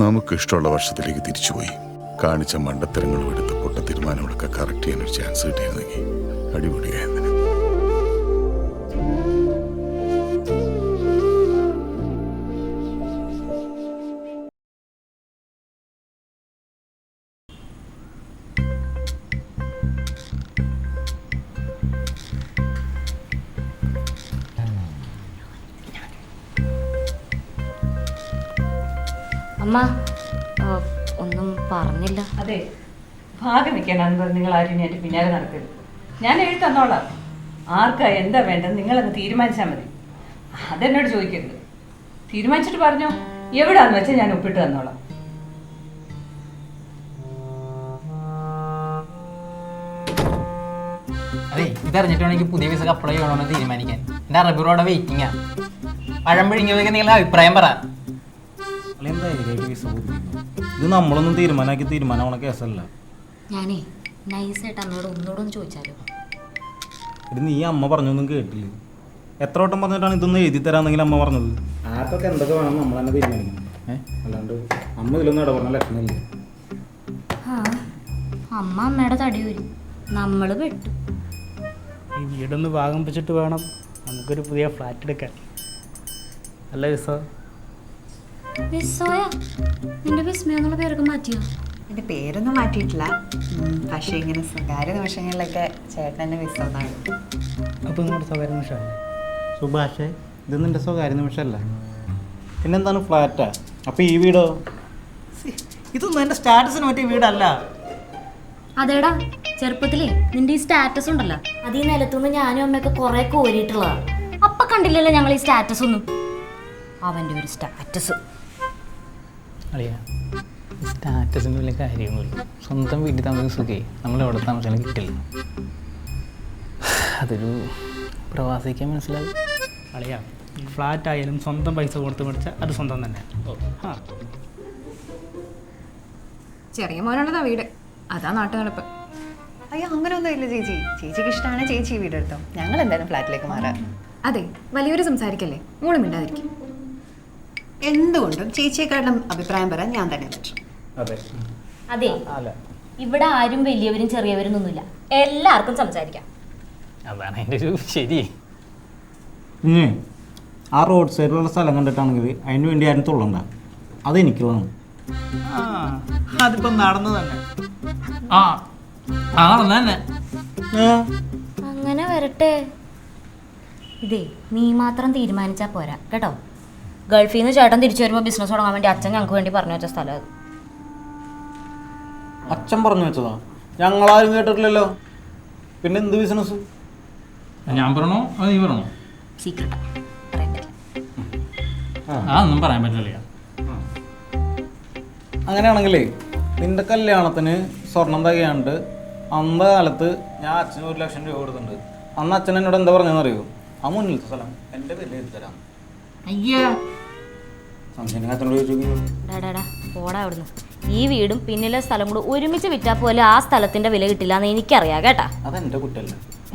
നമുക്ക് ഇഷ്ടമുള്ള വർഷത്തിലേക്ക് തിരിച്ചുപോയി. കാണിച്ച മണ്ടത്തരങ്ങളും എടുത്ത് പൊട്ട തീരുമാനങ്ങളൊക്കെ കറക്റ്റ് ചെയ്യാൻ ഒരു ചാൻസ് കിട്ടിയിരുന്നെങ്കിൽ അടിപൊളിയായിരുന്നു. ഒന്നും പറഞ്ഞില്ല. അതെ ഭാഗം വെക്കാനാന്ന് പറഞ്ഞ് നിങ്ങൾ ആരും എന്റെ എന്റെ പിന്നാലെ നടക്കരുത്. ഞാൻ എഴുതി തന്നോളാം. ആർക്കാ എന്താ വേണ്ടത് നിങ്ങളങ്ങ് തീരുമാനിച്ചാൽ മതി. അതെന്നോട് ചോദിക്കരുത്. തീരുമാനിച്ചിട്ട് പറഞ്ഞോ. എവിടാന്ന് വെച്ചാൽ ഞാൻ ഒപ്പിട്ട് തന്നോളാം. അതെ ഇതറിഞ്ഞിട്ട് വേണമെങ്കിൽ പുതിയ വിസ അപ്ലൈ ചെയ്യണമെന്ന് തീരുമാനിക്കാൻ. എന്റെ അറബിറോടെ വെയിറ്റിംഗ് ആണ് പഴം പിഴിഞ്ഞതൊക്കെ നിങ്ങളുടെ അഭിപ്രായം പറ. അല്ല ഇത് നമ്മളൊന്നും തീരുമാനമാക്കി തീരുമാനമാണ് കേസല്ല. ഞാനേ നൈസായിട്ട് അമ്മയോട് ഒന്നുകൂടെ ഒന്ന് ചോദിച്ചാലോ? ഇത് നീ അമ്മ പറഞ്ഞൊന്നും കേട്ടില്ല? എത്ര വട്ടം പറഞ്ഞിട്ടാണ് ഇതൊന്നും എഴുതി തരാന്നെങ്കിൽ അമ്മ പറഞ്ഞത്? ആർക്കൊക്കെ എന്തൊക്കെ വേണം നമ്മൾ തന്നെ തീരുമാനിക്കണം. ഏഹ് അല്ലാണ്ട് അമ്മ ഇതിലൊന്നും ഇടപെടുന്ന ലക്ഷണമില്ല. ആ അമ്മ അമ്മയുടെ തടി വരും നമ്മൾ പെട്ടു. ഈ വീടൊന്ന് ഭാഗം വെച്ചിട്ട് വേണം. നമുക്കൊരു പുതിയ ഫ്ലാറ്റ് എടുക്കാൻ. അല്ല വിസ വിസ്സോയ നിന്റെ വിസ്മയ എന്നുള്ള പേരൊക്കെ മാറ്റിയോ? എന്റെ പേരൊന്നും മാറ്റിയിട്ടില്ല. പക്ഷേ ഇങ്ങനെ സ്വകാര്യ നിമിഷങ്ങളിലൊക്കെ ചേട്ടൻ എന്നെ വിശ്വന്നാണ് അപ്പോൾ നിങ്ങളുടെ സ്വകാര്യ നിമിഷമല്ലേ? സുഭാഷേ ഇത് നിന്റെ സ്വകാര്യ നിമിഷമല്ല? പിന്നെന്താണ് ഫ്ലാറ്റാ അപ്പോൾ ഈ വീടോ? ഇതൊന്നും എന്റെ സ്റ്റാറ്റസിന് പറ്റിയ വീടല്ല. അതേടാ ചെറുപ്പത്തിലേ നിന്റെ ഈ സ്റ്റാറ്റസ് ഉണ്ടല്ലോ അത് ഈ നിലത്തുനിന്ന് ഞാനും അമ്മയൊക്കെ കുറെ കോരിയിട്ടുള്ളതാ. അപ്പൊ കണ്ടില്ലല്ലോ ഞങ്ങൾ ഈ സ്റ്റാറ്റസ് ഒന്നും അവന്റെ ഒരു സ്റ്റാറ്റസ്. അറിയാ. സ്റ്റാറ്റസിന് വലിയ കാര്യമൊന്നുമില്ല സ്വന്തം വീട്ടിൽ താമസിക്കുന്ന സുഖേ. നമ്മൾ എവിടെ താമസിച്ചാലും കിട്ടില്ല. അതൊരു പ്രവാസിക്കാൻ മനസ്സിലാവും. അളിയാ ഫ്ലാറ്റ് ആയാലും സ്വന്തം പൈസ കൊടുത്ത് മേടിച്ചാൽ അത് സ്വന്തം തന്നെ. ആ. ചെറിയ മോനുള്ളതാ വീട്. അതാ നാട്ടുനടപ്പ് അയ്യോ അങ്ങനെയൊന്നും ഇല്ല ചേച്ചി. ചേച്ചിക്ക് ഇഷ്ടമാണ് ചേച്ചി വീട് വീടെടുത്തോ. ഞങ്ങൾ എന്തായാലും ഫ്ലാറ്റിലേക്ക് മാറാം. അതെ വലിയൊരു സംസാരിക്കല്ലേ? മൂളും മിണ്ടാതിരിക്കും. എന്തുകൊണ്ടും ചേച്ചിയെക്കാളും അഭിപ്രായം പറയാൻ ഞാൻ തന്നെ പറ്റും. അതെ. അതെ. ഇവിടെ ആരും വലിയവരും ചെറിയവരും ഒന്നുമില്ല. എല്ലാവർക്കും സംസാരിക്കാം. അതാണ് എന്റെ ഒരു ശരി. ഇനി ആ റോഡ് സൈഡിലുള്ള സ്ഥലം കണ്ടിട്ടാണെങ്കിൽ അതിന് വേണ്ടി ആരും തുള്ളണ്ട. അതെനിക്കുള്ളതാണ് ആ അതിപ്പം നടന്നു തന്നെ. ആ ആ നടന്നു തന്നെ. അങ്ങനെ വരട്ടെ. ഇതേ നീ മാത്രം തീരുമാനിച്ചാ പോരാ. കേട്ടോ? ഗൾഫിൽ നിന്ന് ചേട്ടൻ തിരിച്ചു വരുമ്പോൾ ബിസിനസ് തുടങ്ങാൻ വേണ്ടി അച്ഛൻ ഞങ്ങൾക്ക് വേണ്ടി പറഞ്ഞു വെച്ച സ്ഥലം അത്. അച്ഛൻ പറഞ്ഞു വെച്ചതാ? ഞങ്ങളാരും കേട്ടിട്ടില്ലല്ലോ. പിന്നെ എന്ത് ബിസിനസ് ഞാൻ പറഞ്ഞോ? അത് നീ പറഞ്ഞോ? സീക്രട്ടാ പറയാൻ പറ്റില്ല അതൊന്നും പറയാൻ പറ്റില്ല. അങ്ങനെയാണെങ്കിലേ നിന്റെ കല്യാണത്തിന് സ്വർണം തകയാണ്ട് അന്ന കാലത്ത് ഞാൻ അച്ഛന് ഒരു ലക്ഷം രൂപ കൊടുത്തിട്ടുണ്ട്. അന്ന് അച്ഛൻ എന്നോട് എന്താ പറഞ്ഞതെന്ന് അറിയോ ആ മുന്നിലത്തെ സ്ഥലം. എന്റെ പേരിൽ എഴുതി തരാം. അയ്യാ. പോടാ അവിടുന്ന്. ഈ വീടും പിന്നിലെ സ്ഥലം കൂടെ ഒരുമിച്ച് വിറ്റാ പോലെ ആ സ്ഥലത്തിന്റെ വില കിട്ടില്ല എന്ന് എനിക്കറിയാം കേട്ടാ.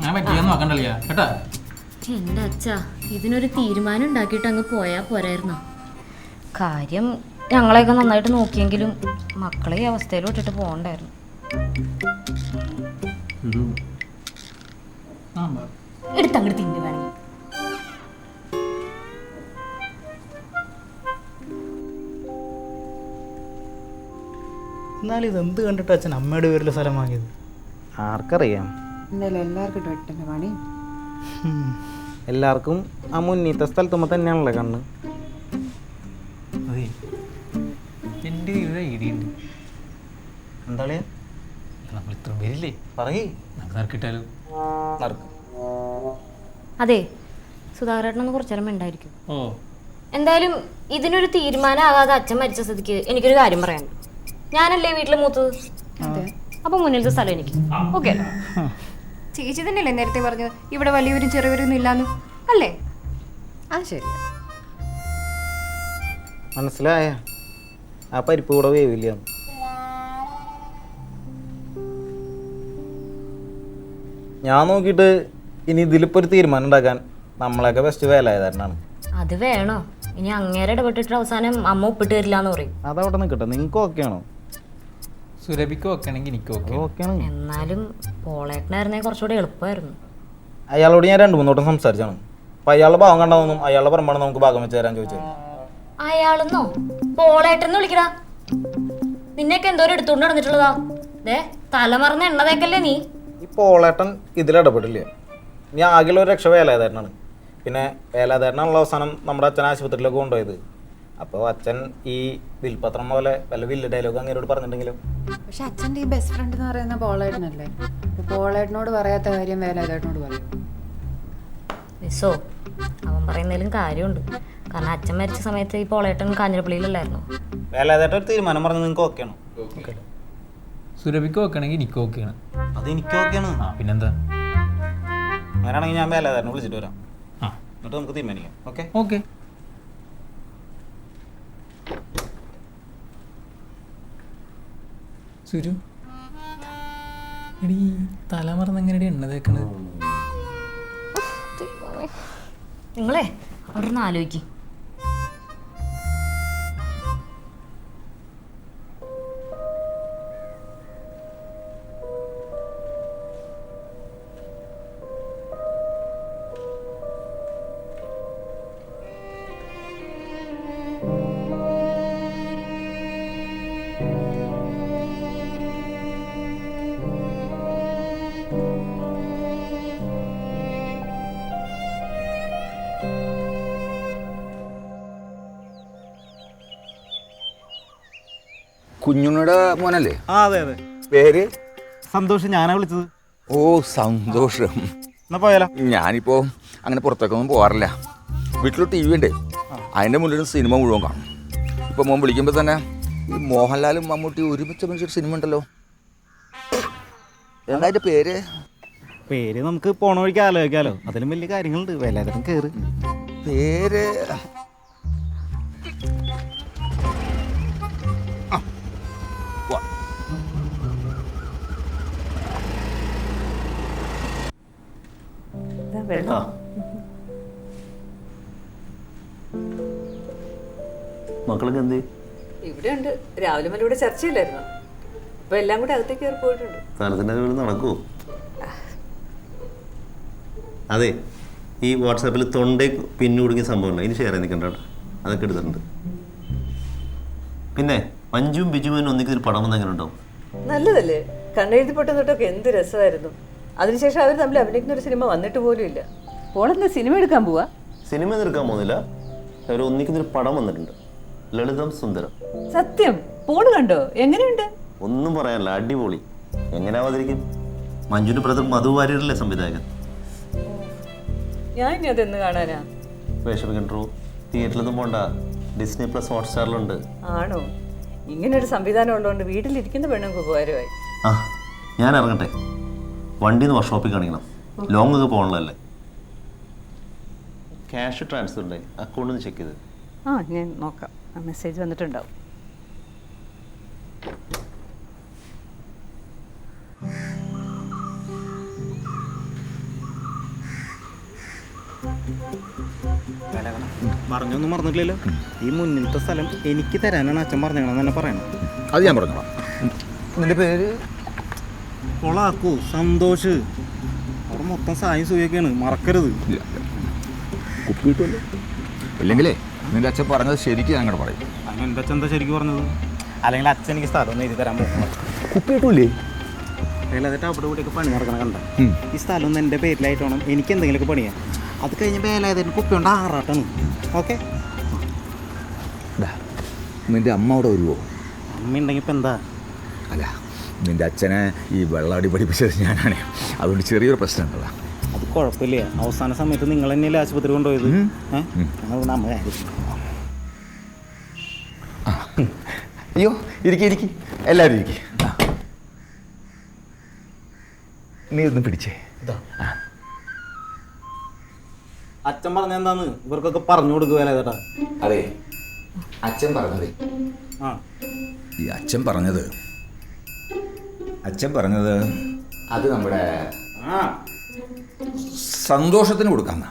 ഞാൻ പറ്റിയെന്ന് നോക്കണ്ടല്ലേ കേട്ടാ? എന്റെ അച്ഛാ ഇതിനൊരു തീരുമാനം ഉണ്ടാക്കിയിട്ട് അങ്ങ് പോയാ പോരായിരുന്നോ? കാര്യം ഞങ്ങളെയൊക്കെ നന്നായിട്ട് നോക്കിയെങ്കിലും മക്കളെ ഈ അവസ്ഥയിൽ വിട്ടിട്ട് പോകണ്ടായിരുന്നു. എടുത്തങ്ങോട്ട് തിന്നു വേണമെങ്കിൽ എന്നാലും ഇത് എന്ത് കണ്ടിട്ട് അച്ഛൻ അമ്മയുടെ പേരിൽ സ്ഥലം വാങ്ങിയത്? ആർക്കറിയാം. എന്തായാലും എല്ലാവർക്കും ഇട്ട് പണി. എല്ലാവർക്കും ആ മുന്നീത്തെ സ്ഥലത്തുമ്പോൾ തന്നെയാണല്ലോ കണ്ണ്. അതെ. എന്റെ ഒരു ഐഡിയ ഉണ്ട്. എന്താ നമ്മൾ ഇത്ര പേരില്ലേ? പറയേ. നമുക്ക് നറുക്കിട്ടാലോ? നടക്കും അതെ. സുധാകരേട്ടനൊന്ന് കുറച്ചു നേരം ഉണ്ടായിരിക്കും ഓ. എന്തായാലും ഇതിനൊരു തീരുമാനമാകാതെ അച്ഛൻ മരിച്ച സ്ഥിതിക്ക് എനിക്കൊരു കാര്യം പറയാൻ ഞാനല്ലേ വീട്ടിൽ മൂത്തത്? അപ്പൊ മുന്നിലത്തെ സ്ഥലം എനിക്ക്. ഓക്കെ. ചേച്ചി തന്നെയല്ലേ നേരത്തെ പറഞ്ഞത്? ഇവിടെ വലിയവരും ചെറിയവരും ഇല്ലാന്ന്. അല്ലേ? അത് ശരി. മനസ്സിലായ? ആ പരിപ്പ് കൂടെ വേവില്ല ഞാൻ നോക്കിയിട്ട് ഇനി ഇതിലിപ്പോ ഒരു തീരുമാനം ഉണ്ടാക്കാൻ നമ്മളൊക്കെ ബെസ്റ്റ് വേലായതാരനാണ് അത് വേണോ? ഇനി അങ്ങേരെ ഇടപെട്ടിട്ട് അവസാനം അമ്മ ഒപ്പിട്ട് തരില്ല എന്ന് പറയും. അതവിടെ നിൽക്കട്ടെ നിങ്ങൾക്ക് ഓക്കെയാണോ സുരഭിക്ക് വെക്കണമെങ്കിൽ എനിക്ക് ഓക്കെയാണ് എന്നാലും പോളേട്ടനായിരുന്നേ കുറച്ചുകൂടി എളുപ്പമായിരുന്നു. അയാളോട് ഞാൻ രണ്ട് മൂന്നോട്ടം സംസാരിച്ചാണ്. അപ്പം അയാളുടെ ഭാഗം കണ്ടാണെന്നും അയാളുടെ പറമ്പാണ് നമുക്ക് ഭാഗം വെച്ച് തരാൻ ചോദിച്ചത്. അയാളെന്നോ? പോളേട്ടെന്ന് വിളിക്കടാ. നിന്നെയൊക്കെ എന്തോരം എടുത്തുകൊണ്ട് നടന്നിട്ടുള്ളതാ. ദേ തലമറന്ന് എണ്ണ തേക്കല്ലേ നീ? ഈ പോളേട്ടൻ ഇതിലിടപെടില്ല ഇനി ആകെയുള്ള ഒരു രക്ഷ വേലാതേട്ടനാണ് പിന്നെ വേലാതേട്ടനാണല്ലോ അവസാനം നമ്മുടെ അച്ഛൻ ആശുപത്രിയിലൊക്കെ കൊണ്ടുപോയത്. അപ്പോൾ അച്ഛൻ ഈ വിൽപത്രം പോലെ വല്ല വില്ല ഡയലോഗ് അങ്ങനോട് പറഞ്ഞിട്ടുണ്ടെങ്കിലും? പക്ഷെ അച്ഛന്റെ ഈ ബെസ്റ്റ് ഫ്രണ്ട് എന്ന് പറയുന്ന പോളേട്ടനല്ലേ? അപ്പൊ പോളേട്ടനോട് പറയാത്ത കാര്യം വേലാതേട്ടനോട് പറയും. മിസ്സോ അവൻ പറയുന്നതിലും കാര്യമുണ്ട്. കാരണം അച്ഛൻ മരിച്ച സമയത്ത് ഈ പോളേട്ടൻ കാഞ്ഞിരപ്പള്ളിയിലല്ലായിരുന്നു? വേലാതേട്ടൻ ഒരു തീരുമാനം പറഞ്ഞു നിങ്ങൾക്ക് ഓക്കെയാണോ സുരഭിക്ക് ഓക്കെയാണെങ്കിൽ എനിക്ക് ഓക്കെയാണ് അത് എനിക്ക് ഓക്കെയാണ് ആ പിന്നെന്താ? അങ്ങനെയാണെങ്കിൽ ഞാൻ വേലാതേട്ടനെ വിളിച്ചിട്ട് വരാം. ആ. എന്നിട്ട് നമുക്ക് തീരുമാനിക്കാം. ഓക്കെ ഓക്കെ സുരു. എടീ തലമറന്ന് എങ്ങനെ എണ്ണ തേക്കണത്? നിങ്ങളെ അവിടെ നിന്ന് ആലോചിക്കും. കുഞ്ഞുണ്ണിയുടെ മോനല്ലേ? ആ അതെ അതെ. പേര്? സന്തോഷം ഞാനാ വിളിച്ചത്. ഓ സന്തോഷം. എന്നാ പോയാലോ? ഞാനിപ്പോ അങ്ങനെ പുറത്തേക്കൊന്നും പോകാറില്ല വീട്ടിൽ ടി വി ഉണ്ട്. അതിന്റെ മുന്നിൽ സിനിമ മുഴുവൻ കാണും. ഇപ്പൊ മോൻ വിളിക്കുമ്പോൾ തന്നെ ഈ മോഹൻലാലും മമ്മൂട്ടി ഒരുമിച്ച് അഭിനയിച്ചൊരു സിനിമ ഉണ്ടല്ലോ. എന്താ അതിന്റെ പേര്? പേര് നമുക്ക് പോണ വഴിക്ക് ആലോചിക്കാലോ. അതിലും വലിയ കാര്യങ്ങളുണ്ട്. വേലാതേട്ടൻ കയറി പേര് മക്കളൊക്കെ എന്ത്? ഇവിടെ ഉണ്ട് രാവിലെ മുതൽ ഇവിടെ ചർച്ചയില്ലായിരുന്നു അപ്പൊ എല്ലാം കൂടെ അകത്തേക്ക് കയറി പോയിട്ടുണ്ട്. സ്ഥലത്തിന്റെ നടക്കൂ അതെ ഈ വാട്സാപ്പിൽ തൊണ്ട പിന്നു കുടുങ്ങിയ സംഭവമില്ല ഇനി ഷെയർ ചെയ്ത് നിൽക്കണ്ട കേട്ടോ. അതൊക്കെ എടുത്തിട്ടുണ്ട്. പിന്നെ മഞ്ജുവും ബിജുവിനും ഒന്നിക്കൊരു പടം വന്നെങ്ങനെ ഉണ്ടാവും നല്ലതല്ലേ? കണ്ണെഴുതി പൊട്ടം തൊട്ടൊക്കെ എന്ത് രസമായിരുന്നു. അതിനുശേഷം അവർ തമ്മിൽ അഭിനയിക്കുന്ന ഒരു സിനിമ വന്നിട്ട് പോലും ഇല്ല. പോളെന്താ സിനിമ എടുക്കാൻ പോവാ? സിനിമ തീർക്കാൻ പോകുന്നില്ല. അവർ ഒന്നിക്കുന്നൊരു പടം വന്നിട്ടുണ്ട്. ലളിതം സുന്ദരം. സത്യം? പോൾ കണ്ടോ? എങ്ങനെയുണ്ട്? ഒന്നും പറയാനില്ല. അടിപൊളി. എങ്ങനെ അവതരിക്കും? മഞ്ജുവിന്റെ ബ്രദർ മധു വാര്യരല്ലേ സംവിധായകൻ? ഞാൻ ഇനി അതെന്ന് കാണാനാ? വിഷമിക്കണ്ടോ തിയേറ്ററിലൊന്നും പോണ്ട. ഡിസ്നി പ്ലസ് ഹോട്ട്സ്റ്റാറിലുണ്ട് ആണോ? ഇങ്ങനെ ഒരു സംവിധാനം ഉള്ളതുകൊണ്ട് വീട്ടിലിരിക്കുന്ന പെണ്ണുങ്ങൾക്ക് ഉപകാരമായി. ആ ഞാൻ ഇറങ്ങട്ടെ. വണ്ടി ഒന്ന് വർക്ക്ഷോപ്പിൽ കാണിക്കണം ലോങ് ഒക്കെ പോകണല്ലേ ക്യാഷ് ട്രാൻസ്ഫർ ഉണ്ടായി അക്കൗണ്ട് ഒന്ന് ചെക്ക് ചെയ്ത്. ആ ഞാൻ നോക്കാം. ആ മെസ്സേജ് വന്നിട്ടുണ്ടാവും. പറഞ്ഞൊന്നും മറന്നിട്ടില്ലല്ലോ. ഈ മുന്നിലത്തെ സ്ഥലം എനിക്ക് തരാനാണ് അച്ഛൻ പറഞ്ഞേക്കണം തന്നെ പറയണം. അത് ഞാൻ പറഞ്ഞോളാം. നിന്റെ പേര്? കൊളാക്കൂ സന്തോഷ്. അവിടെ മൊത്തം സായും സൂയൊക്കെയാണ് മറക്കരുത്. ഇല്ലെങ്കിലേ നിന്റെ അച്ഛൻ പറഞ്ഞത് ശരിക്കും ഞാൻ അങ്ങോട്ട് പറയും. അങ്ങനെ എന്റെ അച്ഛൻ എന്താ ശരിക്കും പറഞ്ഞത്? അല്ലെങ്കിൽ അച്ഛൻ എനിക്ക് സ്ഥലം ഒന്ന് എഴുതി തരാൻ പോകുന്നത് കുപ്പി കിട്ടൂലേ വേലാതിട്ട് അവിടെ കൂടെയൊക്കെ പണി നടക്കണം കണ്ട? ഈ സ്ഥലം ഒന്ന് എന്റെ പേരിലായിട്ട് വേണം എനിക്ക് എന്തെങ്കിലുമൊക്കെ പണിയാ. അത് കഴിഞ്ഞ് വേലാതിന് കുപ്പി കൊണ്ട് ആറാട്ടാണ്. ഓക്കെ? നിന്റെ അമ്മ അവിടെ വരുമോ അമ്മ ഉണ്ടെങ്കിൽ ഇപ്പം എന്താ? അല്ല നിന്റെ അച്ഛനെ ഈ വെള്ളാടി പഠിപ്പിച്ചത് ഞാനാണ്. അതുകൊണ്ട് ചെറിയൊരു പ്രശ്നമുണ്ടല്ലോ അത് കുഴപ്പമില്ല. അവസാന സമയത്ത് നിങ്ങൾ തന്നെയല്ലേ ആശുപത്രി കൊണ്ടുപോയത്. അയ്യോ ഇരിക്കി ഇരിക്കി. എല്ലാവരും ഇരിക്കി. നീ ഒന്ന് പിടിച്ചേ. അച്ഛൻ പറഞ്ഞ എന്താന്ന്? ഇവർക്കൊക്കെ പറഞ്ഞു കൊടുക്കുക ചേട്ടാ? അതെ. അച്ഛൻ പറഞ്ഞത്. ആ. ഈ അച്ഛൻ പറഞ്ഞത് അച്ഛൻ പറഞ്ഞത് അത് നമ്മുടെ ആ. സന്തോഷത്തിന് കൊടുക്കാന്ന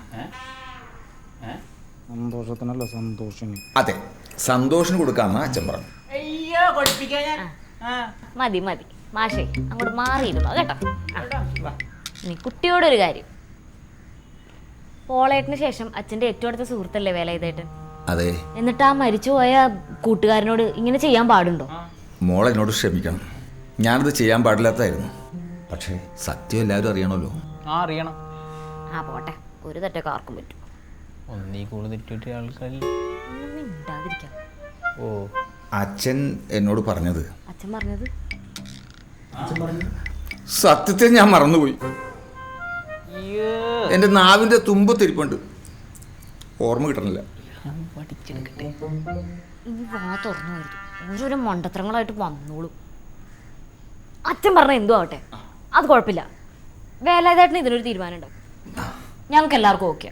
സന്തോഷത്തിനല്ല സന്തോഷിന്. അതെ സന്തോഷം കൊടുക്കാമെന്ന് അച്ഛൻ പറഞ്ഞു. അയ്യോ കൊടിപ്പിക്കാൻ ഞാൻ മതി മതി. മാഷേ അങ്ങോട്ട് മാറിയിരുന്നു? കേട്ടോ. നീ ഇനി കുട്ടിയോടൊരു കാര്യം. പോളേട്ടിന് ശേഷം അച്ഛന്റെ ഏറ്റവും അടുത്ത സുഹൃത്തല്ലേ വേലായുധേട്ടൻ? അതെ. എന്നിട്ട് ആ മരിച്ചുപോയ കൂട്ടുകാരനോട് ഇങ്ങനെ ചെയ്യാൻ പാടുണ്ടോ? മോളെന്നോട് ക്ഷമിക്കണം. ഞാനത് ചെയ്യാൻ പാടില്ലാത്തായിരുന്നു പക്ഷേ സത്യം എല്ലാവരും അറിയണമല്ലോ. ആ അറിയണം. ആ പോട്ടെ. ഒരു തെറ്റൊക്കെ ആർക്കും പറ്റും. ഒന്നീ കൂടുതൽ തെറ്റിട്ട് ആൾക്കാർ മിണ്ടാതിരിക്കാം. ഓ. അച്ഛൻ എന്നോട് പറഞ്ഞത്. അച്ഛൻ പറഞ്ഞത്? സത്യത്തെ ഞാൻ മറന്നുപോയി. നാവിന്റെ തുമ്പ് തുമ്പത്തിരിപ്പുണ്ട് ഓർമ്മ കിട്ടണില്ല. ഇനി വാ തുറന്നു ഓരോരോ മണ്ടത്തരങ്ങളായിട്ട് വന്നോളും. അച്ഛൻ പറഞ്ഞ എന്തോ ആവട്ടെ. അത് കുഴപ്പമില്ല. വേലായതായിട്ട് ഇതിനൊരു തീരുമാനം ഉണ്ടാവും. ഞങ്ങൾക്ക് എല്ലാവർക്കും ഓക്കെ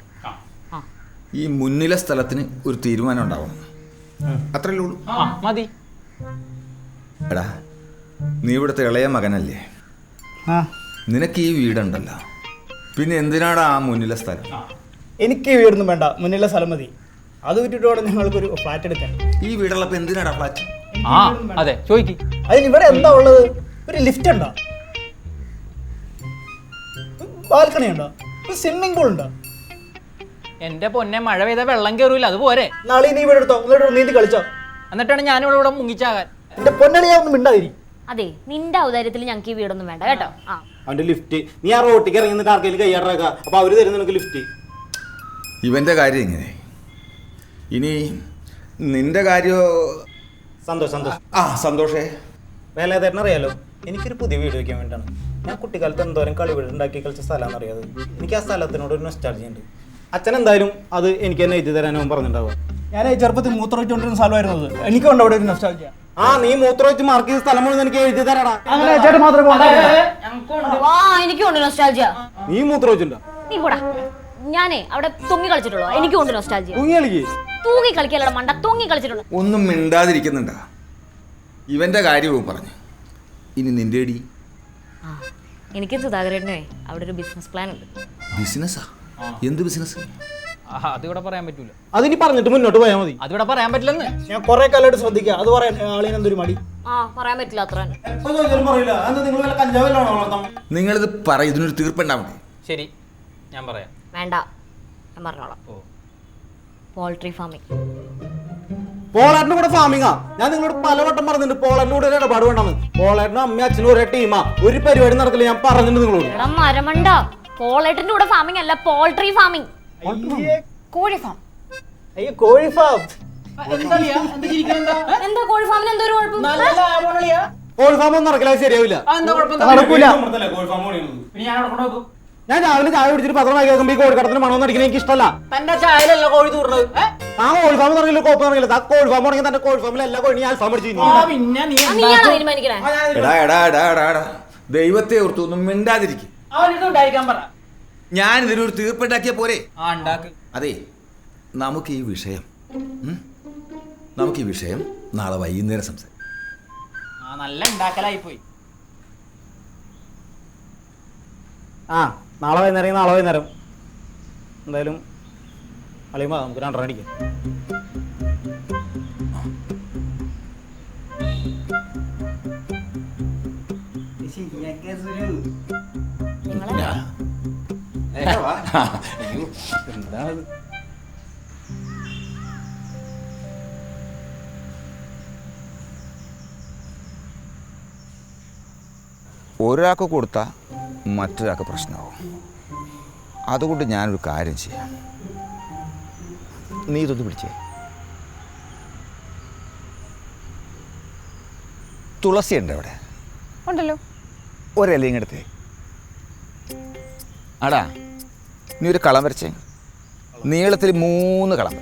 ആ. ഈ മുന്നിലെ സ്ഥലത്തിന് ഒരു തീരുമാനം ഉണ്ടാവണം അത്രയല്ലേ ഉള്ളൂ. ആ മതി. എടാ നീ ഇവിടുത്തെ ഇളയ മകനല്ലേ? ആ. നിനക്ക് ഈ വീടുണ്ടല്ലോ. പിന്നെ എന്തിനാടാ ആ മുന്നിലെ സ്ഥലം? എനിക്ക് ഈ വീടൊന്നും വേണ്ട. മുന്നിലെ സ്ഥലം മതി. അത് വിട്ടിട്ടോടെ ഞങ്ങൾക്കൊരു ഫ്ലാറ്റ് എടുക്കാം ഈ വീടുള്ളപ്പോ എന്തിനാടാ ഫ്ലാറ്റ്? ആ അതെ ചോദിക്കും. അതിന് ഇവിടെ എന്താ ഉള്ളത്? ഒരു ലിഫ്റ്റ് ഉണ്ടോ? ബാൽക്കണി ഉണ്ടോ? ഒരു സ്വിമ്മിംഗ് പൂൾ ഉണ്ടോ? എന്റെ പൊന്നെ മഴ പെയ്ത വെള്ളം കയറൂല അത് പോരെ. നാളെ നീ ഇവിടെ എടുത്തോ? നീന്തി കളിച്ചോ? എന്നിട്ടാണ് ഞാൻ ഇവിടെ മുങ്ങിച്ചാകാൻ. എന്റെ പൊന്നണി ഞാൻ ഒന്നും മിണ്ടാതിരി. അതെ നിന്റെ ഔദാര്യത്തിൽ ഞങ്ങൾക്ക് ഈ വീടൊന്നും വേണ്ട കേട്ടോ. ആ. അവന്റെ ലിഫ്റ്റ് നീ ആ റോട്ടിക്ക് ഇറങ്ങി നിന്നിട്ട് ആർക്കെങ്കിലും കൈയാടാക്കുക അപ്പൊ അവർ തരുന്ന നിനക്ക് ലിഫ്റ്റ് ഇവന്റെ കാര്യം ഇങ്ങനെ. ഇനി നിന്റെ കാര്യോ സന്തോഷം സന്തോഷം. ആ സന്തോഷേ. വേല അറിയാലോ എനിക്കൊരു പുതിയ വീട് വെക്കാൻ വേണ്ടിയാണ്. ഞാൻ കുട്ടിക്കാലത്ത് എന്തോരം കളി വീട് ഉണ്ടാക്കി കളിച്ച സ്ഥലമാണെന്ന് അറിയാതെ. എനിക്ക് ആ സ്ഥലത്തിനോട് ഒരു നൊസ്റ്റാൾജി ഉണ്ട്. അച്ഛൻ എന്തായാലും അത് എനിക്ക് തന്നെ എഴുതി തരാനും പറഞ്ഞിട്ടുണ്ടാവുക ഞാൻ ചെറുപ്പത്തിൽ മൂത്രമൊഴിച്ചുകൊണ്ടിരുന്ന സ്ഥലമായിരുന്നു അത്. എനിക്കുണ്ട് അവിടെ ഒരു നൊസ്റ്റാൾജിയ ആ നീ മൂത്രമൊഴിച്ച് വെച്ച് മാർക്ക് ചെയ്ത സ്ഥലം മുഴുവൻ എനിക്ക് എഴുതി തരാടാ. അങ്ങനെ ചേട്ടൻ എനിക്കും ഉണ്ട് നൊസ്റ്റാൾജിയ നീ മൂത്രം വെച്ചിട്ടുണ്ടോ നീ പോടാ. ഞാനേ അവിടെ തൂങ്ങി കളിച്ചിട്ടുള്ളൂ. എനിക്കും ഉണ്ട് നൊസ്റ്റാൾജിയ തൂങ്ങി കളിക്കേ? തൂങ്ങി കളിക്കല്ലട മണ്ട തൂങ്ങി കളിച്ചിട്ടുള്ളൂ ഒന്നും മിണ്ടാതിരിക്കുന്നുണ്ടാ. ഇവന്റെ കാര്യവും പറഞ്ഞു. ഇനി നിന്റെ അടി ആ എനിക്ക് സുധാകരേട്ടനെ അവിടെ ഒരു ബിസിനസ് പ്ലാൻ ഉണ്ട്. ബിസിനസ്സാ എന്ത് ബിസിനസ് ആ, അതിവിടെ പറയാൻ പറ്റൂല. അതിനി പറഞ്ഞിട്ട് മുന്നോട്ട് പോയാൽ മതി. അതിവിടെ പറയാൻ പറ്റില്ലെന്ന്. ഞാൻ കുറെ കാലമായിട്ട് ശ്രദ്ധിക്കുക അത് പറയാൻ ആളിന് എന്തൊരു മടി. ആ പറയാൻ പറ്റില്ല അത്ര തന്നെ. പറയില്ല. നിങ്ങൾ വല്ല കഞ്ചാവല്ലാണ് വളർത്താൻ നിങ്ങളിത് പറ ഇതിനൊരു തീർപ്പുണ്ടാവണ്ടേ ശരി ഞാൻ പറയാം. വേണ്ട ഞാൻ പറഞ്ഞോളാം. ഓ. പോൾട്രി ഫാമിംഗ് പോളാട്ടിന്റെ കൂടെ ഫാമിങ്ങാ ഞാൻ നിങ്ങളോട് പലവട്ടം പറഞ്ഞിട്ടുണ്ട് പോളാട്ടിന്റെ കൂടെ ഒരു ഇടപാട് വേണ്ടെന്ന്. പോളാട്ടിനും അമ്മ അച്ഛനും ഒരേ ടീമാ ഒരു പരിപാടി നടക്കില്ല ഞാൻ പറഞ്ഞിട്ടുണ്ട് നിങ്ങളോട്. എടാ മരമണ്ട. പോളേട്ടിന്റെ കൂടെ ഫാമിംഗ് അല്ല പോൾട്രി ഫാമിംഗ് കോഴി ഫാം അയ്യോ കോഴി ഫാം എന്താ കോഴി ഫാമിന് എന്തോ ഒരു കുഴപ്പം? കോഴി ഫാം ഒന്നും നടക്കില്ല ശരിയാവില്ല. നടക്കൂല. ഞാൻ രാവിലെ ചായ കുടിച്ചിട്ട് പത്രം വായിക്കാൻ നോക്കുമ്പോൾ ഈ കോഴിക്കടത്തിന് മണം അടിക്കുന്ന എനിക്ക് ഇഷ്ടമല്ല തന്റെ ചായയിലല്ല കോഴി തൂർണത്? ആ കോഴി ഫാം തുടങ്ങിയില്ല കോപ്പ് തുടങ്ങില്ല ആ കോഴി ഫാം തുടങ്ങി തന്റെ കോഴി ഫാമിൽ എല്ലാ കോഴി അൽഫാം അടിച്ചു പിന്നെ നീ ആ, നീയാണോ തീരുമാനിക്കണേ? എടാ എടാ എടാ എടാ എടാ. ദൈവത്തെ ഓർത്തൊന്നും മിണ്ടാതിരിക്കും. ഞാൻ ഇതിനൊരു തീർപ്പുണ്ടാക്കിയ പോരെ. അതെ നമുക്ക് ഈ വിഷയം നമുക്ക് ഈ വിഷയം നാളെ വൈകുന്നേരം സംസാരിക്കാം. ആ നല്ല ഉണ്ടാക്കലായി പോയി ആ. നാളെ വൈകുന്നേരം നാളെ വൈകുന്നേരം. എന്തായാലും അളിയുമ്പോ നമുക്ക് രണ്ടെണ്ണം അടിക്കാം. ഒരാൾക്ക് കൊടുത്താൽ മറ്റൊരാൾക്ക് പ്രശ്നമാവും. അതുകൊണ്ട് ഞാനൊരു കാര്യം ചെയ്യാം. നീ ഇതൊന്ന് പിടിച്ചേ. തുളസി ഉണ്ട് അവിടെ. ഉണ്ടല്ലോ. ഒരലയും എടുത്തേ ആടാ നീ ഒരു കളം വരച്ചേ. നീളത്തിൽ മൂന്ന് കളം.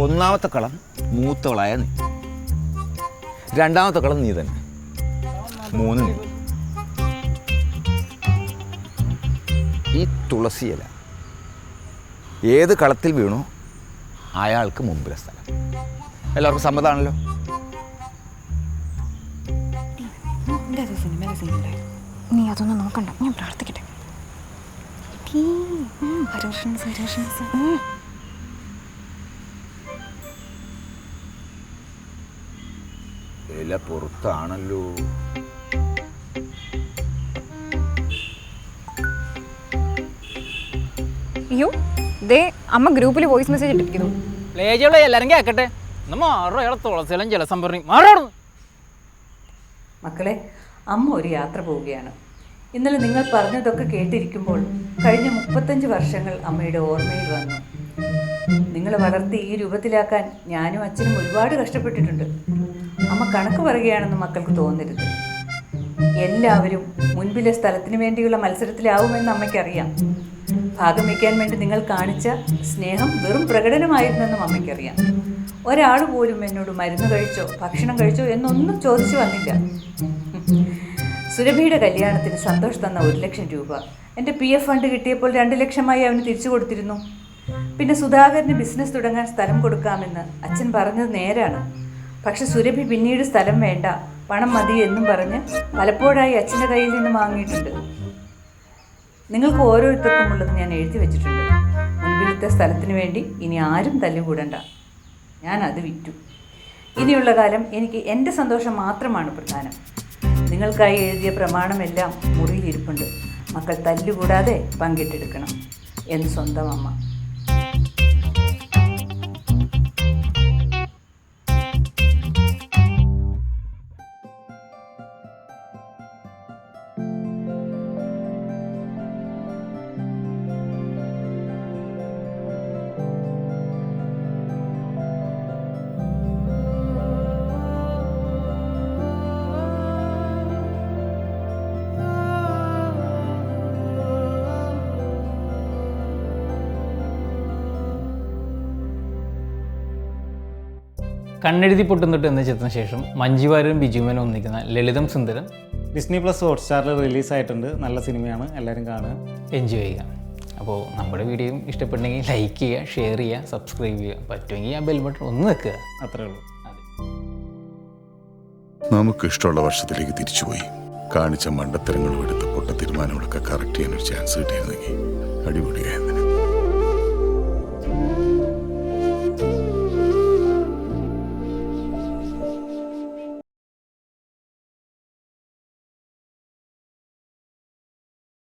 ഒന്നാമത്തെ കളം മൂത്തവളായ നീ. രണ്ടാമത്തെ കളം നീ തന്നെ. മൂന്ന്. നീ ഈ തുളസി ഇല ഏത് കളത്തിൽ വീണു? അയാൾക്ക് മുമ്പിലെ സ്ഥലം. എല്ലാവർക്കും സമ്മതമാണല്ലോ നീ അതൊന്നും നോക്കണ്ട. ഞാൻ പ്രാർത്ഥിക്കട്ടെ. ഇല പുറത്താണല്ലോ. അയ്യോ ദേ അമ്മ ഗ്രൂപ്പിൽ വോയിസ് മെസ്സേജ് ഇട്ടിരിക്കുന്നു. ലേജുള്ള എല്ലാവരും കേൾക്കട്ടെ ഒന്ന് മാറോ അയാളെ തുളസിലും ജലസംഭരണി മാറോ മക്കളെ അമ്മ ഒരു യാത്ര പോവുകയാണ്. ഇന്നലെ നിങ്ങൾ പറഞ്ഞതൊക്കെ കേട്ടിരിക്കുമ്പോൾ കഴിഞ്ഞ മുപ്പത്തഞ്ച് വർഷങ്ങൾ അമ്മയുടെ ഓർമ്മയിൽ വന്നു. നിങ്ങളെ വളർത്തി ഈ രൂപത്തിലാക്കാൻ ഞാനും അച്ഛനും ഒരുപാട് കഷ്ടപ്പെട്ടിട്ടുണ്ട്. അമ്മ കണക്ക് പറയുകയാണെന്ന് മക്കൾക്ക് തോന്നരുത്. എല്ലാവരും മുൻപിലെ സ്ഥലത്തിന് വേണ്ടിയുള്ള മത്സരത്തിലാവുമെന്ന് അമ്മയ്ക്കറിയാം. ഭാഗം വയ്ക്കാൻ വേണ്ടി നിങ്ങൾ കാണിച്ച സ്നേഹം വെറും പ്രകടനമായിരുന്നെന്നും അമ്മയ്ക്കറിയാം. ഒരാൾ പോലും എന്നോട് മരുന്ന് കഴിച്ചോ ഭക്ഷണം കഴിച്ചോ എന്നൊന്നും ചോദിച്ചു വന്നില്ല. സുരഭിയുടെ കല്യാണത്തിന് സന്തോഷ് തന്ന ഒരു ലക്ഷം രൂപ. എന്റെ പി എഫ് ഫണ്ട് കിട്ടിയപ്പോൾ രണ്ട് ലക്ഷമായി അവന് തിരിച്ചു കൊടുത്തിരുന്നു. പിന്നെ സുധാകരന് ബിസിനസ് തുടങ്ങാൻ സ്ഥലം കൊടുക്കാമെന്ന് അച്ഛൻ പറഞ്ഞത് നേരാണ്. പക്ഷെ സുരഭി പിന്നീട് സ്ഥലം വേണ്ട പണം മതി എന്നും പറഞ്ഞ് പലപ്പോഴായി അച്ഛന്റെ കയ്യിൽ നിന്ന് വാങ്ങിയിട്ടുണ്ട്. നിങ്ങൾക്ക് ഓരോരുത്തർക്കും ഉള്ളത് ഞാൻ എഴുതി വെച്ചിട്ടുണ്ട്. മുൻപിലത്തെ സ്ഥലത്തിന് വേണ്ടി ഇനി ആരും തല്ലുകൂടണ്ട. ഞാൻ അത് വിറ്റു. ഇനിയുള്ള കാലം എനിക്ക് എന്റെ സന്തോഷം മാത്രമാണ് പ്രധാനം. നിങ്ങൾക്കായി എഴുതിയ പ്രമാണമെല്ലാം മുറിയിലിരിപ്പുണ്ട്. മക്കൾ തല്ലുകൂടാതെ പങ്കിട്ടെടുക്കണം. എന്ന് സ്വന്തം അമ്മ. കണ്ണെഴുതി പൊട്ടുന്നിട്ട് എന്ന ചിത്രത്തിന് ശേഷം മഞ്ജുവാരും ബിജുമനും ഒന്നിക്കുന്ന ലളിതം സുന്ദരം ഡിസ്നി പ്ലസ് ഹോട്ട്സ്റ്റാറിൽ റിലീസായിട്ടുണ്ട് നല്ല സിനിമയാണ്. എല്ലാവരും കാണുക. എൻജോയ് ചെയ്യുക. അപ്പോൾ നമ്മുടെ വീഡിയോയും ഇഷ്ടപ്പെട്ടെങ്കിൽ ലൈക്ക് ചെയ്യുക ഷെയർ ചെയ്യുക സബ്സ്ക്രൈബ് ചെയ്യുക. പറ്റുമെങ്കിൽ ആ ബെൽ ബട്ടൺ ഒന്ന് വെക്കുക. അത്രേ ഉള്ളൂ. നമുക്ക് ഇഷ്ടമുള്ള വർഷത്തിലേക്ക് തിരിച്ചുപോയി. കാണിച്ച മണ്ടത്തരങ്ങളും എടുത്ത് പൊട്ട തീരുമാനങ്ങളൊക്കെ കറക്റ്റ് ചെയ്യാൻ ഒരു ചാൻസ് കിട്ടിയിരുന്നെങ്കിൽ അടിപൊളിയായിരുന്നു.